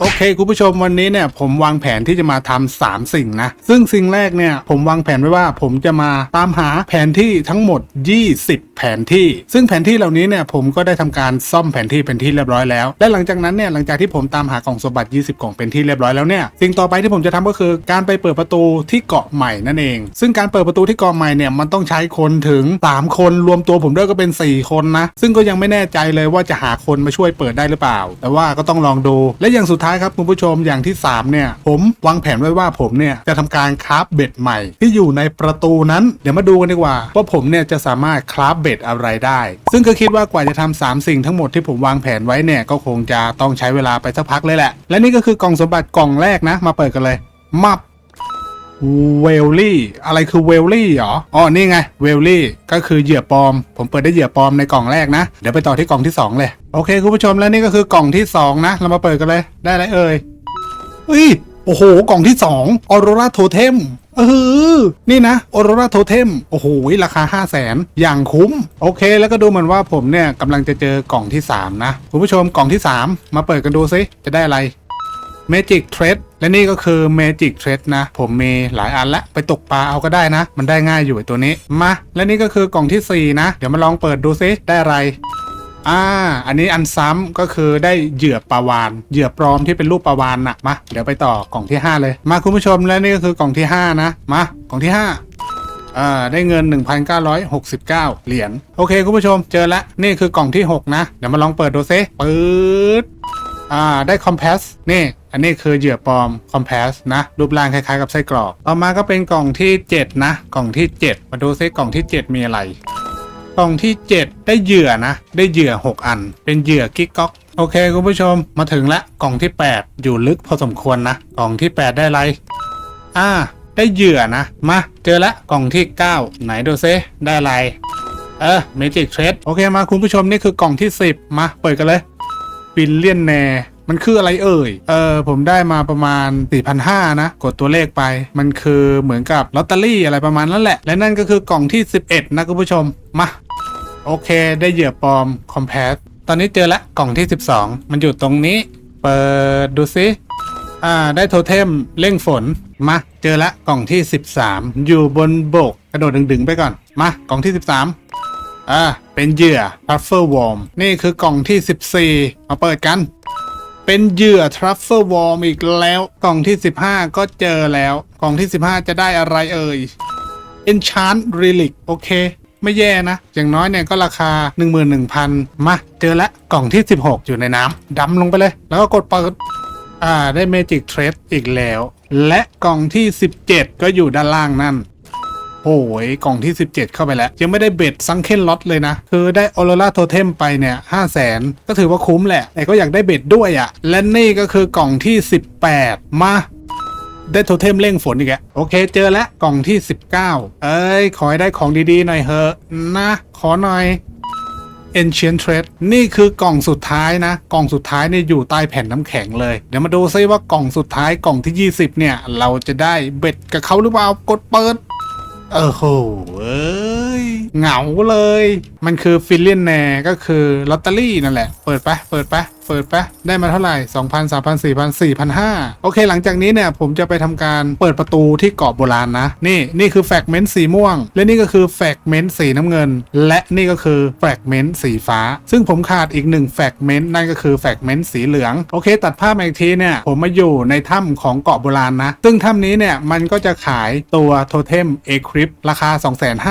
โอเคคุณผู้ชมวันนี้เนี่ยผมวางแผนที่จะมาทำสามสิ่งนะ ซึ่งสิ่งแรกเนี่ยผมวางแผนไว้ว่าผมจะมาตามหาแผนที่ทั้งหมด 20 แผนที่ ซึ่งแผนที่เหล่านี้เนี่ยผมก็ได้ทำการซ่อมแผนที่เป็นที่เรียบร้อยแล้ว และหลังจากนั้นเนี่ยหลังจากที่ผมตามหากล่องสมบัติ 20 กล่องเป็นที่เรียบร้อยแล้วเนี่ยสิ่งต่อไปที่ผมจะทำก็คือการไปเปิดประตูที่เกาะใหม่นั่นเอง ซึ่งการเปิดประตูที่เกาะใหม่เนี่ยมันต้องใช้คนถึง 3 คนรวมตัวผมด้วยก็เป็น 4 คนนะซึ่งก็ยังไม่แน่ใจเลยว่าจะหาคนมาช่วยเปิดได้หรือเปล่า แต่ว่าก็ต้องลองดูและอย่างสุดท้ายครับคุณผู้ชมอย่างที่ 3 เนี่ย ผมวางแผนไว้ว่าผมเนี่ยจะทำการคราฟเบ็ดใหม่ ที่อยู่ในประตูนั้นเดี๋ยวมาดูกันดีกว่าว่าผมเนี่ยจะสามารถคราฟเบ็ดอะไรได้ ซึ่งก็คิดว่ากว่าจะทำสามสิ่งทั้งหมดที่ผมวางแผนไว้เนี่ยก็คงจะต้องใช้เวลาไปสักพักเลยแหละ และนี่ก็คือกล่องสมบัติกล่องแรกนะ มาเปิดกันเลยมับ เวลลี่อะไรคือเวลลี่เหรออ๋อนี่ไงเวลลี่ก็คือเหยื่อปลอม ผมเปิดได้เหยื่อปลอมในกล่องแรกนะ เดี๋ยวไปต่อที่กล่องที่ 2 เลย โอเคคุณผู้ชมแล้วนี่ก็คือกล่องที่ 2 นะ เรามาเปิดกันเลยได้ไรเอ่ยเฮ้ยโอ้โห กล่องที่ 2ออโรราโทเทมเออนี่นะออโรราโทเทมโอ้โห ราคา 5 0 0แสนอย่างคุ้ม โอเค แล้วก็ดูเหมือนว่าผมเนี่ยกำลังจะเจอกล่องที่ 3 นะ คุณผู้ชมกล่องที่ 3 มาเปิดกันดูซิจะได้อะไร Magic t r a d และนี่ก็คือ Magic t r a d นะ ผมมีหลายอันละ ไปตกปลาเอาก็ได้นะ มันได้ง่ายอยู่ไอตัวนี้ มา และนี่ก็คือกล่องทีสี่ 4 นะ เดี๋ยวมาลองเปิดดูซิได้อะไรอ่า อันนี้อันซ้ำก็คือได้เหยื่อปลาวาน เหยื่อปลอมที่เป็นรูปปลาวานนะมา เดี๋ยวไปต่อกล่องที่ 5 เลย มาคุณผู้ชมและนี่ก็คือกล่องที่ 5 นะ มา กล่องที่ 5 อ่า ได้เงิน 1,969 เหรียญ โอเคคุณผู้ชม เจอแล้ว นี่คือกล่องที่ 6 นะ เดี๋ยวมาลองเปิดดูซิปื๊ดอ่า ได้คอมเพสนี่ อันนี้คือเหยื่อปลอมคอมเพสนะ รูปร่างคล้ายๆกับไส้กรอกต่อมาก็เป็นกล่องที่ 7 นะ กล่องที่ 7 มาดูซิกล่องที่ 7 มีอะไร กล่องที่ 7 ได้เหยื่อนะ ได้เหยื่อ 6 อัน เป็นเหยื่อกิ๊กก๊อกโอเคคุณผู้ชมมาถึงล้วกล่องที่ 8 อยู่ลึกพอสมควรนะ กล่องที่ 8 ได้ไรอ่า ได้เหยื่อนะ มาเจอล้วกล่องที่ 9 ไหนดูซิได้ไรเออเมจิกเทรดโอเคมาคุณผู้ชมนี่คือกล่องที่ 10 มาเปิดกันเลยบิลเลียนแน มันคืออะไรเอ่ย เออผมได้มาประมาณ 4,500 นะ กดตัวเลขไป มันคือเหมือนกับลอตเตอรี่อะไรประมาณนั้นแหละ และนั่นก็คือกล่องที่ 11 นะคุณผู้ชม มา โอเค ได้เหยื่อปลอมคอมเพสตอนนี้เจอแล้วกล่องที่ 12 มันอยู่ตรงนี้ เปิดดูซิอ่าได้โทเทมเร่งฝน มา เจอแล้วกล่องที่ 13 อยู่บนบก กระโดดดึงๆไปก่อน มากล่องที่ 13อ่าเป็นเหยื่อ Truffle Worm นี่คือกล่องที่ 14 มาเปิดกัน เป็นเหยื่อ Truffle Worm อีกแล้ว กล่องที่ 15 ก็เจอแล้ว กล่องที่ 15 จะได้อะไรเอ่ย Enchant Relic โอเค ไม่แย่นะ อย่างน้อยเนี่ยก็ราคา 11,000 มา เจอแล้วกล่องที่ 16 อยู่ในน้ำดำลงไปเลย แล้วก็กดเปิดอ่าได้ Magic t r a d อีกแล้ว และกล่องที่ 17 ก็อยู่ด้านล่างนั่น โอ้ยกล่องที่ 17 เข้าไปแล้ว ยังไม่ได้เบ็ดซังเคนล็อตเลยนะ คือได้ออโรราโทเทมไปเนี่ย5 0 0แสนก็ถือว่าคุ้มแหละ แต่ก็อยากได้เบ็ดด้วยอะ่ะ และนี่ก็คือกล่องที่ 18 มาได้โทเทมเร่งฝนอีกแล้วโอเคเจอแล้วกล่องที่ 19 เอ้ย ขอให้ได้ของดีๆ หน่อยเถอะนะ ขอหน่อย Ancient Trade นี่คือกล่องสุดท้ายนะ กล่องสุดท้ายเนี่ยอยู่ใต้แผ่นน้ำแข็งเลย เดี๋ยวมาดูซิว่ากล่องสุดท้ายกล่องที่ 20 เนี่ย เราจะได้เบ็ดกับเขาหรือเปล่ากดเปิด เออโหเอ้ยเหงาเลย มันคือฟิลเลียนแนก็คือลอตเตอรี่นั่นแหละ เปิดไปเปิดไป เปิดไปได้มาเท่าไหร่ 2,000 3,000 4,000 4,500 โอเค หลังจากนี้เนี่ยผมจะไปทำการเปิดประตูที่เกาะโบราณนะ นี่นี่คือแฟกเมนต์สีม่วง และนี่ก็คือแฟกเมนต์สีน้ำเงิน และนี่ก็คือแฟกเมนต์สีฟ้า ซึ่งผมขาดอีกหนึ่งแฟกเมนต์นั่นก็คือแฟกเมนต์สีเหลือง โอเค ตัดภาพมาอีกทีเนี่ยผมมาอยู่ในถ้ำของเกาะโบราณนะ ซึ่งถ้ำนี้เนี่ยมันก็จะขายตัวโทเทมเอคริปราคา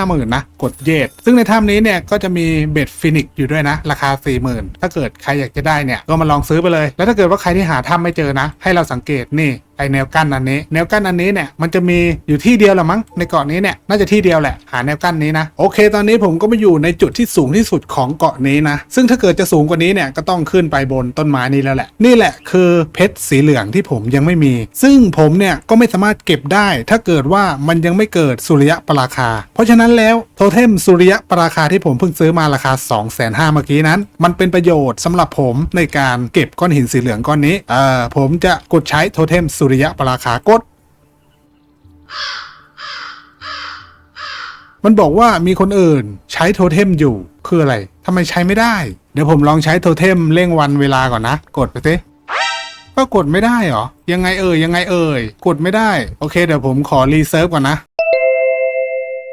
250,000นะกดเยดซึ่งในถ้ำนี้เนี่ยก็จะมีเบ็ดฟินิกอยู่ด้วยนะ ราคา 40,000 ถ้าเกิดใครอยากจะได้เนี่ยก็มาลองซื้อไปเลย แล้วถ้าเกิดว่าใครที่หาถ้ำไม่เจอนะ ให้เราสังเกตนี่ ไอแนวกั้นอันนี้ แนวกั้นอันนี้เนี่ยมันจะมีอยู่ที่เดียวหละมั้งในเกาะนี้เนี่ยน่าจะที่เดียวแหละหาแนวกั้นนี้นะโอเค ตอนนี้ผมก็มาอยู่ในจุดที่สูงที่สุดของเกาะนี้นะซึ่งถ้าเกิดจะสูงกว่านี้เนี่ยก็ต้องขึ้นไปบนต้นไม้นี้แล้วแหละนี่แหละคือเพชรสีเหลืองที่ผมยังไม่มี ซึ่งผมเนี่ยก็ไม่สามารถเก็บได้ ถ้าเกิดว่ามันยังไม่เกิดสุริยะปราคา เพราะฉะนั้นแล้วโทเทมสุริยะปราคาที่ผมเพิ่งซื้อมาราคา 2 5 0 0 0 0เมื่อกี้นั้น มันเป็นประโยชน์สำหรับผมในการเก็บก้อนหินสีเหลืองก้อนนี้เอ่อผมจะกดใช้โทเทมสุริยะปราคากดมันบอกว่ามีคนอื่นใช้โทเทมอยู่คืออะไรทำไมใช้ไม่ได้ เดี๋ยวผมลองใช้โทเทมเร่งวันเวลาก่อนนะ กดไปสิก็กดไม่ได้เหรอ ยังไงเอ่ยยังไงเอ่ยกดไม่ได้ โอเคเดี๋ยวผมขอรีเซิร์ฟก่อนนะ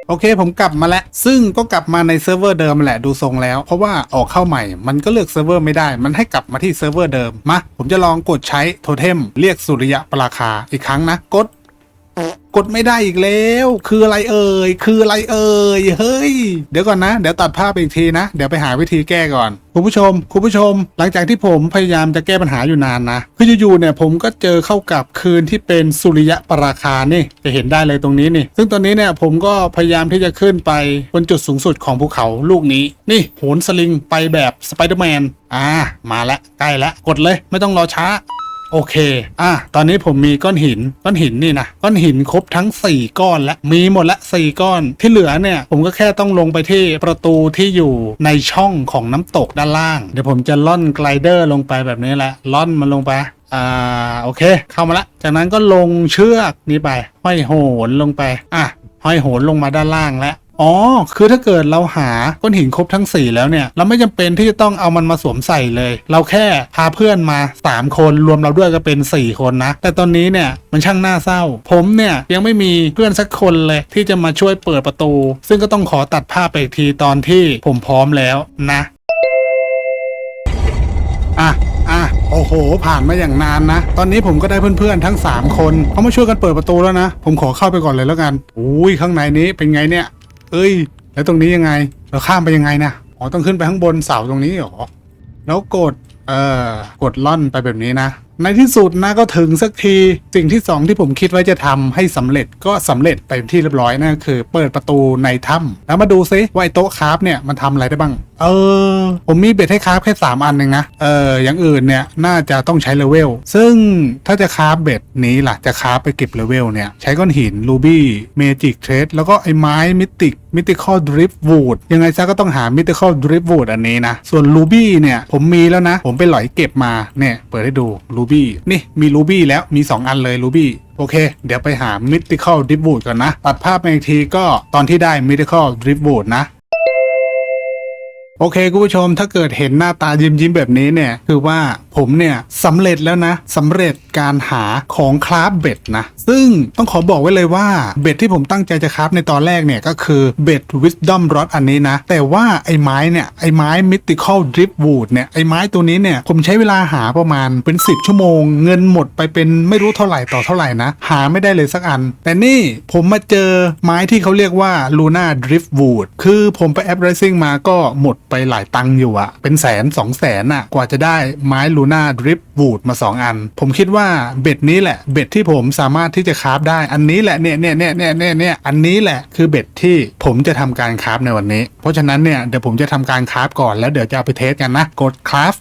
โอเคผมกลับมาแล้ว ซึ่งก็กลับมาในเซิร์ฟเวอร์เดิมแหละดูทรงแล้ว เพราะว่าออกเข้าใหม่มันก็เลือกเซิร์ฟเวอร์ไม่ได้ มันให้กลับมาที่เซิร์ฟเวอร์เดิมมาผมจะลองกดใช้โทเทมเรียกสุริยะปราคาอีกครั้งนะ กด กดไม่ได้อีกแล้ว คืออะไรเอ่ย คืออะไรเอ่ย เฮ้ย เดี๋ยวก่อนนะ เดี๋ยวตัดภาพไปอีกทีนะ เดี๋ยวไปหาวิธีแก้ก่อน คุณผู้ชม คุณผู้ชม หลังจากที่ผมพยายามจะแก้ปัญหาอยู่นานนะ คืออยู่ๆเนี่ยผมก็เจอเข้ากับคืนที่เป็นสุริยะปราคานี่ จะเห็นได้เลยตรงนี้นี่ ซึ่งตอนนี้เนี่ยผมก็พยายามที่จะขึ้นไปบนจุดสูงสุดของภูเขาลูกนี้ นี่ โหนสลิงไปแบบสไปเดอร์แมน อ่า มาแล้ใกล้แล้วกดเลย ไม่ต้องรอช้า โอเค อะ ตอนนี้ผมมีก้อนหิน ก้อนหินนี่นะ ก้อนหินครบทั้ง 4 ก้อนแล้วมีหมดละ 4 ก้อน ที่เหลือเนี่ย ผมก็แค่ต้องลงไปที่ประตูที่อยู่ในช่องของน้ำตกด้านล่าง เดี๋ยวผมจะล่อนไกลเดอร์ลงไปแบบนี้แหละ ล่อนมันลงไป อ่า โอเค เข้ามาละ จากนั้นก็ลงเชือกนี้ไป ห้อยโหนลงไป อะ ห้อยโหนลงมาด้านล่างแล้ว อ๋อ คือถ้าเกิดเราหาก้อนหินครบทั้ง 4 แล้วเนี่ย เราไม่จำเป็นที่จะต้องเอามันมาสวมใส่เลย เราแค่พาเพื่อนมา 3 คนรวมเราด้วยก็เป็น 4 คนนะ แต่ตอนนี้เนี่ยมันช่างน่าเศร้า ผมเนี่ยยังไม่มีเพื่อนสักคนเลยที่จะมาช่วยเปิดประตู ซึ่งก็ต้องขอตัดภาพไปอีกทีตอนที่ผมพร้อมแล้วนะ อะอะโอ้โห ผ่านมาอย่างนานนะ ตอนนี้ผมก็ได้เพื่อนๆทั้ง 3 คนเขามาช่วยกันเปิดประตูแล้วนะ ผมขอเข้าไปก่อนเลยแล้วกันอุ้ยข้างในนี้เป็นไงเนี่ย เอ้ย แล้วตรงนี้ยังไง เราข้ามไปยังไงนะอ๋อต้องขึ้นไปข้างบนเสาตรงนี้เหรอ แล้วกด เอ่อ กดล่อนไปแบบนี้นะในที่สุดนะก็ถึงสักทีสิ่งที่สองที่ผมคิดไว้จะทำให้สำเร็จก็สำเร็จไปเป็นที่เรียบร้อยนั่นก็คือ เปิดประตูในถ้ำแล้วมาดูซิว่าไอ้โต๊ะคราฟเนี่ยมันทำอะไรได้บ้าง เออ ผมมีเบ็ดให้คราฟแค่ 3 อันเองนะเอออย่างอื่นเนี่ยน่าจะต้องใช้เลเวลซึ่งถ้าจะคราฟเบ็ดนี้ล่ะจะคราฟไปเก็บเลเวลเนี่ยใช้ก้อนหินรูบี้เมจิกเทรดแล้วก็ไอ้ไม้มิติกมิติคอลดริฟต์วูดยังไงซะก็ต้องหามิติคอลดริฟต์วูดอันนี้นะส่วนรูบี้เนี่ยผมมีแล้วนะ ผมไปหลอยเก็บมาเนี่ยเปิดให้ดูรูบี้นี่มีรูบี้แล้วมี 2 อันเลยรูบี้โอเค เดี๋ยวไปหา Mythical d r i f t w o o d ก่อนนะ ตัดภาพมาอีกทีก็ตอนที่ได้ Mythical d r i f t w o o d นะโอเคคุณผู้ชมถ้าเกิดเห็นหน้าตายิ้มยิ้มแบบนี้เนี่ย คือว่า ผมเนี่ยสำเร็จแล้วนะสำเร็จการหาของคราฟเบ็ดนะ ซึ่งต้องขอบอกไว้เลยว่าเบ็ดที่ผมตั้งใจจะคราฟในตอนแรกเนี่ยก็คือเบ็ด Wisdom Rod อันนี้นะ แต่ว่าไอ้ไม้เนี่ย ไอ้ไม้ Mythical Driftwood เนี่ย ไอ้ไม้ตัวนี้เนี่ย ผมใช้เวลาหาประมาณเป็น 10 ชั่วโมง เงินหมดไปเป็นไม่รู้เท่าไหร่ต่อเท่าไหร่นะ หาไม่ได้เลยสักอัน แต่นี่ผมมาเจอไม้ที่เขาเรียกว่า Luna Driftwood คือผมไปแอป Rising มาก็หมดไปหลายตังค์อยู่อะเป็นแสนสองแสนอะกว่าจะได้ไม้ Luna Driftwood มา2 อัน ผมคิดว่าเบ็ดนี้แหละ เบ็ดที่ผมสามารถที่จะคราฟได้ อันนี้แหละเนี่ยเนี่ยเนี่ยเนี่ยเนี่ยเนี่ยอันนี้แหละคือเบ็ดที่ผมจะทำการคราฟในวันนี้ เพราะฉะนั้นเนี่ยเดี๋ยวผมจะทำการคราฟก่อนแล้วเดี๋ยวจะเอาไปเทสกันนะ กดคราฟ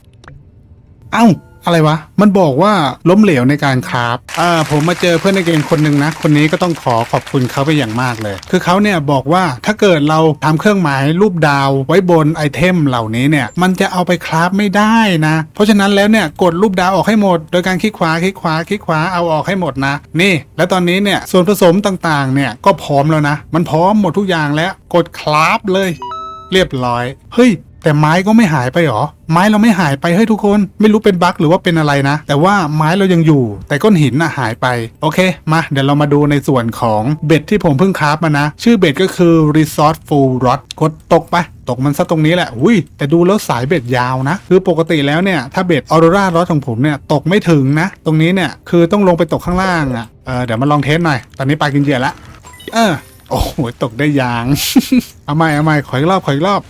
เอ้า อะไรวะ มันบอกว่าล้มเหลวในการคราฟอ่าผมมาเจอเพื่อนในเกมคนหนึ่งนะ คนนี้ก็ต้องขอขอบคุณเขาไปอย่างมากเลย คือเขาเนี่ยบอกว่าถ้าเกิดเราทำเครื่องหมายรูปดาวไว้บนไอเทมเหล่านี้เนี่ย มันจะเอาไปคราฟไม่ได้นะ เพราะฉะนั้นแล้วเนี่ยกดรูปดาวออกให้หมด โดยการคลิกขวาคลิกขวาคลิกขวาเอาออกให้หมดนะ นี่ แล้วตอนนี้เนี่ยส่วนผสมต่างๆ เนี่ยก็พร้อมแล้วนะ มันพร้อมหมดทุกอย่างแล้ว กดคราฟเลย เรียบร้อย เฮ้ย แต่ไม้ก็ไม่หายไปหรอ ไม้เราไม่หายไปเฮ้ยทุกคน ไม่รู้เป็นบั๊กหรือว่าเป็นอะไรนะ แต่ว่าไม้เรายังอยู่ แต่ก้อนหินน่ะหายไป โอเค มา เดี๋ยวเรามาดูในส่วนของเบ็ดที่ผมเพิ่งคราฟมานะ ชื่อเบ็ดก็คือ Resourceful Rod กดตกไปตกมันซะตรงนี้แหละ อุ้ย แต่ดูแล้วสายเบ็ดยาวนะ คือปกติแล้วเนี่ย ถ้าเบ็ดออโรรารอดของผมเนี่ย ตกไม่ถึงนะ ตรงนี้เนี่ย คือต้องลงไปตกข้างล่างอะ่ะ เออ เดี๋ยวมาลองเทสหน่อย ตอนนี้ปลากินเหยื่อละ เออ โอ้โห ตกได้ยาง เอาใหม่เอาใหม่ขออีกรอบขออีกรอบ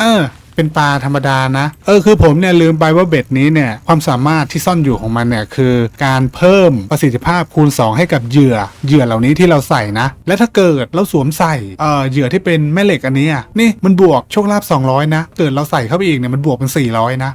เออ เป็นปลาธรรมดานะ เออคือผมเนี่ยลืมไปว่าเบ็ดนี้เนี่ยความสามารถที่ซ่อนอยู่ของมันเนี่ยคือการเพิ่มประสิทธิภาพคูณ 2 ให้กับเหยื่อเหยื่อเหล่านี้ที่เราใส่นะ และถ้าเกิดเราสวมใส่เออเหยื่อที่เป็นแม่เหล็กอันนี้อะนี่มันบวกโชคลาภ200 นะ เกิดเราใส่เข้าไปอีกเนี่ยมันบวกเป็น 400 นะ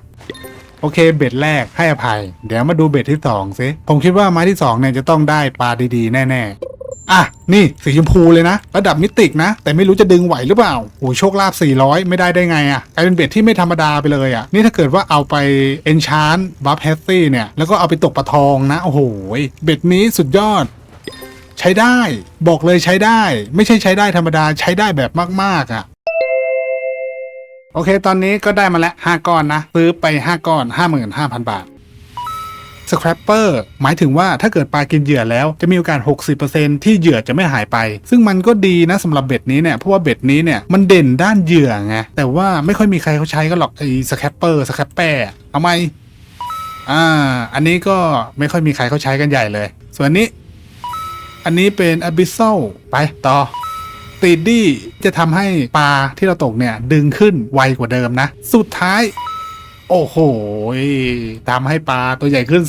โอเคเบ็ดแรกให้อภัย เดี๋ยวมาดูเบ็ดที่2สิผมคิดว่าไม้ที่2เนี่ยจะต้องได้ปลาดีๆแน่ ๆ อะ นี่สีชมพูเลยนะ ระดับมิติกนะ แต่ไม่รู้จะดึงไหวหรือเปล่าโอ้โชคลาภ400 ไม่ได้ได้ไงอะ่ะกลายเป็นเบ็ดที่ไม่ธรรมดาไปเลยอะ่ะ นี่ถ้าเกิดว่าเอาไปเอนชานบัฟเฮสซี่เนี่ย แล้วก็เอาไปตกปลาทองนะ โอ้โห เบ็ดนี้สุดยอด ใช้ได้ บอกเลยใช้ได้ ไม่ใช่ใช้ได้ธรรมดาใช้ได้แบบมากๆอะ่ะโอเค ตอนนี้ก็ได้มาแล้ว 5 ก้อนนะ ซื้อไป 5 ก้อน 55,000 บาท scrapper หมายถึงว่าถ้าเกิดปลากินเหยื่อแล้วจะมีโอกาส 60%ที่เหยื่อจะไม่หายไป ซึ่งมันก็ดีนะสำหรับเบ็ดนี้เนี่ยเพราะว่าเบ็ดนี้เนี่ยมันเด่นด้านเหยื่อไงแต่ว่าไม่ค่อยมีใครเขาใช้กันหรอกไอ้ scrapper scrapper เอาไมอ่าอันนี้ก็ไม่ค่อยมีใครเขาใช้กันใหญ่เลย ส่วนนี้ อันนี้เป็น abyssal ไปต่อตีดดี้จะทำให้ปลาที่เราตกเนี่ยดึงขึ้นไวกว่าเดิมนะ สุดท้าย โอ้โหทำให้ปลาตัวใหญ่ขึ้น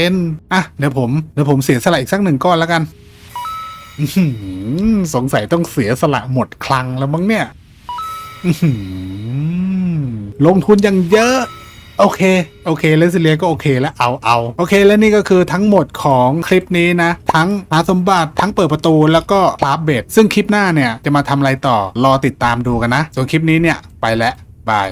10%อะ เดี๋ยวผม เดี๋ยวผมเสียสละอีกสักหนึ่งก้อนแล้วกันสงสัยต้องเสียสละหมดคลังแล้วมั้งเนี่ยลงทุนยังเยอะโอเค โอเคเลสเลียก็โอเคแล้วเอาเอาโอเค แล้วนี่ก็คือทั้งหมดของคลิปนี้นะ ทั้งหาสมบัติทั้งเปิดประตูแล้วก็คราฟเบ็ดซึ่งคลิปหน้าเนี่ย จะมาทำอะไรต่อรอติดตามดูกันนะ ส่วนคลิปนี้เนี่ย ไปแล้วบาย